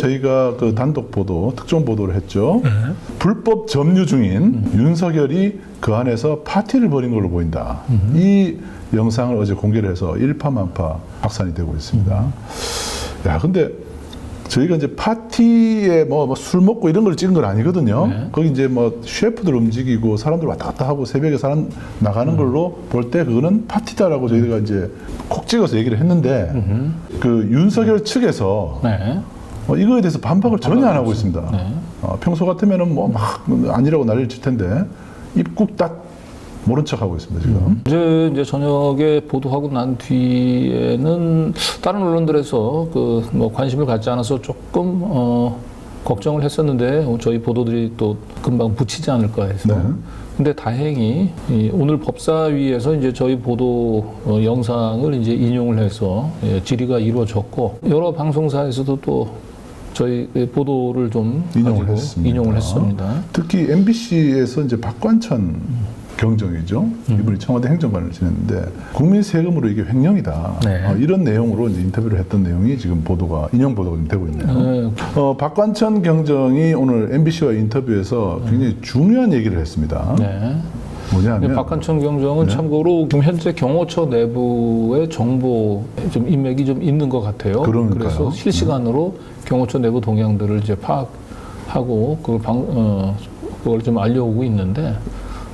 저희가 그 단독 보도, 특종 보도를 했죠. 불법 점유 중인 윤석열이 그 안에서 파티를 벌인 걸로 보인다. 이 영상을 어제 공개를 해서 일파만파 확산이 되고 있습니다. 야, 근데 저희가 이제 파티에 뭐 술 먹고 이런 걸 찍은 건 아니거든요. 네. 거기 이제 뭐 셰프들 움직이고 사람들 왔다 갔다 하고 새벽에 사람 나가는 걸로 볼 때 그거는 파티다라고 저희가 이제 콕 찍어서 얘기를 했는데 그 윤석열 측에서 네. 어, 이거에 대해서 반박을 전혀 안 하고 있습니다. 네. 어, 평소 같으면은 뭐 막 아니라고 난리를 칠 텐데 입국 딱 모른 척 하고 있습니다 지금. 어제 이제 저녁에 보도하고 난 뒤에는 다른 언론들에서 그 뭐 관심을 갖지 않아서 조금 어 걱정을 했었는데 저희 보도들이 또 금방 붙이지 않을까 해서. 네. 근데 다행히 이 오늘 법사위에서 이제 저희 보도 어, 영상을 이제 인용을 해서 예, 질의가 이루어졌고 여러 방송사에서도 또 저희 보도를 좀 인용을 했습니다. 인용을 했습니다. 특히 MBC에서 이제 박관천 경정이죠. 이분이 청와대 행정관을 지냈는데 국민 세금으로 이게 횡령이다. 네. 어, 이런 내용으로 이제 인터뷰를 했던 내용이 지금 보도가 인용 보도가 되고 있네요. 네, 어, 박관천 경정이 오늘 MBC와 인터뷰에서 굉장히 중요한 얘기를 했습니다. 네. 뭐냐면 박한천 경정은 네. 참고로 지금 현재 경호처 내부의 정보 좀 인맥이 좀 있는 것 같아요. 그러니까요. 네. 래서 실시간으로 경호처 내부 동향들을 이제 파악하고 그걸 방, 어, 그걸 좀 알려오고 있는데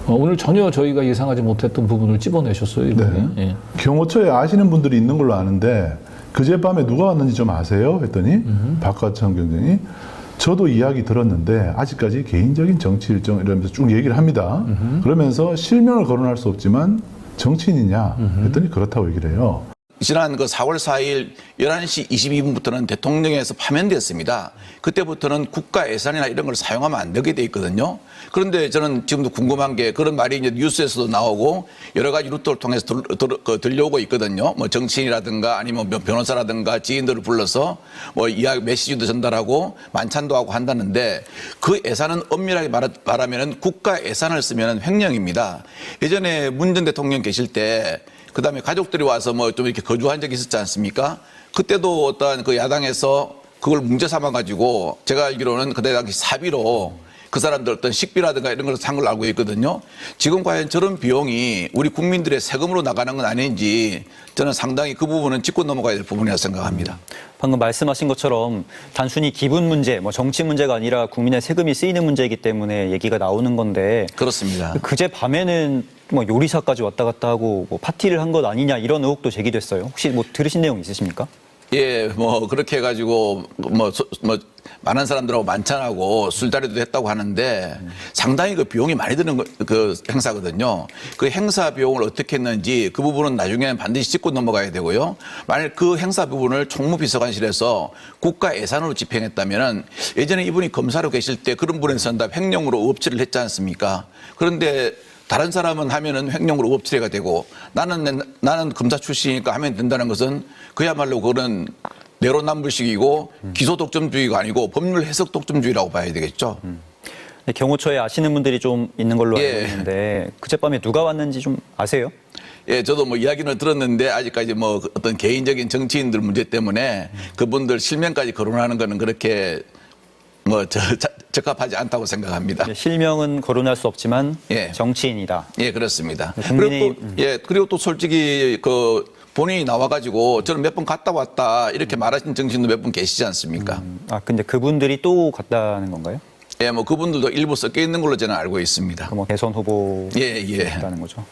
어, 오늘 전혀 저희가 예상하지 못했던 부분을 찝어내셨어요. 이분이. 네. 예. 경호처에 아시는 분들이 있는 걸로 아는데 그제 밤에 누가 왔는지 좀 아세요? 했더니 박관천 경정이 저도 이야기 들었는데 아직까지 개인적인 정치 일정 이러면서 쭉 얘기를 합니다. 그러면서 실명을 거론할 수 없지만 정치인이냐 했더니 그렇다고 얘기를 해요. 지난 그 4월 4일 11시 22분부터는 대통령에서 파면됐습니다. 그때부터는 국가 예산이나 이런 걸 사용하면 안 되게 돼 있거든요. 그런데 저는 지금도 궁금한 게 그런 말이 이제 뉴스에서도 나오고 여러 가지 루트를 통해서 들, 들, 그 들려오고 있거든요. 뭐 정치인이라든가 아니면 뭐 변호사라든가 지인들을 불러서 뭐 이야기 메시지도 전달하고 만찬도 하고 한다는데 그 예산은 엄밀하게 말하, 말하면은 국가 예산을 쓰면은 횡령입니다. 예전에 문 전 대통령 계실 때 그 다음에 가족들이 와서 뭐 좀 이렇게 거주한 적이 있었지 않습니까? 그때도 어떤 그 야당에서 그걸 문제 삼아 가지고 제가 알기로는 그때 당시 사비로 그 사람들 어떤 식비라든가 이런 걸 산 걸로 알고 있거든요. 지금 과연 저런 비용이 우리 국민들의 세금으로 나가는 건 아닌지 저는 상당히 그 부분은 짚고 넘어가야 될 부분이라고 생각합니다. 방금 말씀하신 것처럼 단순히 기분 문제, 뭐 정치 문제가 아니라 국민의 세금이 쓰이는 문제이기 때문에 얘기가 나오는 건데 그렇습니다. 그제 밤에는 뭐 요리사까지 왔다 갔다 하고 뭐 파티를 한 것 아니냐 이런 의혹도 제기됐어요. 혹시 뭐 들으신 내용 있으십니까? 예, 뭐 그렇게 해가지고 뭐, 소- 뭐 많은 사람들하고 만찬하고 술자리도 했다고 하는데 상당히 그 비용이 많이 드는 거- 그 행사거든요. 그 행사 비용을 어떻게 했는지 그 부분은 나중에는 반드시 짚고 넘어가야 되고요. 만약 그 행사 부분을 총무비서관실에서 국가 예산으로 집행했다면은 예전에 이분이 검사로 계실 때 그런 분에서는 다 횡령으로 업체를 했지 않습니까? 그런데 다른 사람은 하면은 횡령으로 업체가 되고 나는 내- 나는 검사 출신이니까 하면 된다는 것은 그야말로 그런 내로남불식이고 기소 독점주의가 아니고 법률 해석 독점주의라고 봐야 되겠죠. 네, 경호처에 아시는 분들이 좀 있는 걸로 알고 예. 있는데 그제밤에 누가 왔는지 좀 아세요? 예, 저도 뭐 이야기는 들었는데 아직까지 뭐 어떤 개인적인 정치인들 문제 때문에 그분들 실명까지 거론하는 거는 그렇게 뭐 저, 자- 적합하지 않다고 생각합니다. 네, 실명은 거론할 수 없지만 예. 정치인이다. 예, 그렇습니다. 네, 국민의힘, 그리고 또, 예, 그리고 또 솔직히 그 본인이 나와가지고 저는 몇 번 갔다 왔다 이렇게 말하신 정치인도 몇 분 계시지 않습니까? 아 근데 그분들이 또 갔다는 건가요? 예, 뭐 그분들도 일부 섞여 있는 걸로 저는 알고 있습니다. 뭐 대선 후보 예, 예. 갔다는 거죠.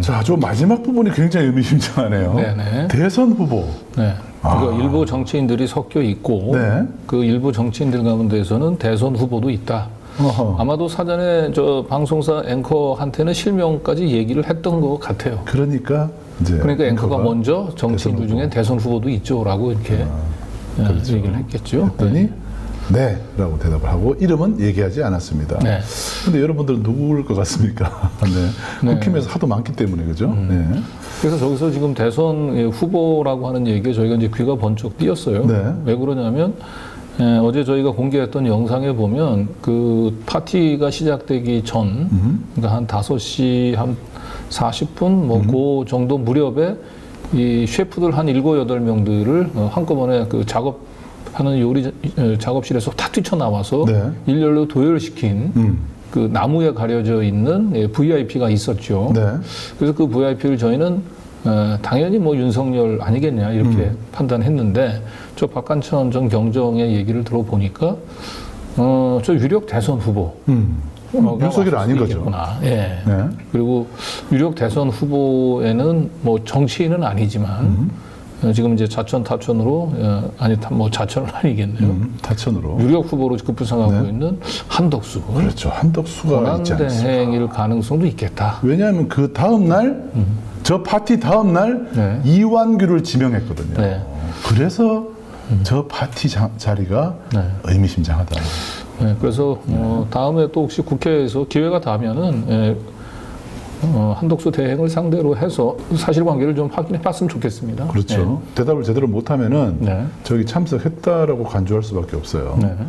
자, 저 마지막 부분이 굉장히 의미심장하네요. 네네. 대선 후보. 네. 그러니까 일부 정치인들이 섞여 있고 네. 그 일부 정치인들 가운데서는 대선 후보도 있다. 어허. 아마도 사전에 저 방송사 앵커한테는 실명까지 얘기를 했던 것 같아요. 그러니까 이제 그러니까 앵커가 앵커가 먼저 정치인들 대선 중에 대선 후보도 있죠라고 이렇게 어, 얘기를 했겠죠. 했더니 네. 라고 대답을 하고 이름은 얘기하지 않았습니다. 네. 근데 여러분들은 누구일 것 같습니까? 네. 네. 음. 국힘에서 하도 많기 때문에 그죠? 네. 그래서 저기서 지금 대선 예, 후보라고 하는 얘기에 저희가 이제 귀가 번쩍 뛰었어요. 네. 왜 그러냐면 예, 어제 저희가 공개했던 영상에 보면 그 파티가 시작되기 전, 그러니까 한 5시 한 40분 뭐그 정도 무렵에 이 셰프들 한 7, 8명들을 어, 한꺼번에 그 작업 하는 요리 어, 작업실에서 다 뛰쳐나와서 네. 일렬로 도열시킨 음. 그 나무에 가려져 있는 예, VIP가 있었죠. 네. 그래서 그 VIP를 저희는 어, 당연히 뭐 윤석열 아니겠냐 이렇게 음. 판단했는데 저 박관천 전 경정의 얘기를 들어보니까 어, 저 유력 대선 후보 음. 어, 윤석열 아닌 거죠. 있겠구나. 예. 네. 그리고 유력 대선 후보에는 뭐 정치인은 아니지만 음. 어, 지금 이제 자천 타천으로 어, 아니 다- 뭐 자천은 아니겠네요. 음, 타천으로. 유력 후보로 급부상하고 네. 있는 한덕수 그렇죠. 한덕수가 있지 않습니까? 가능성도 있겠다. 왜냐하면 그 다음 날, 저 파티 다음 날 네. 이완규를 지명했거든요. 네. 그래서 저 파티 자, 자리가 네. 의미심장하다. 네, 그래서 어, 다음에 또 혹시 국회에서 기회가 닿으면은 예, 어, 한덕수 대행을 상대로 해서 사실관계를 좀 확인해 봤으면 좋겠습니다. 그렇죠. 대답을 제대로 못하면은 네. 저기 참석했다라고 간주할 수밖에 없어요. 네. 네.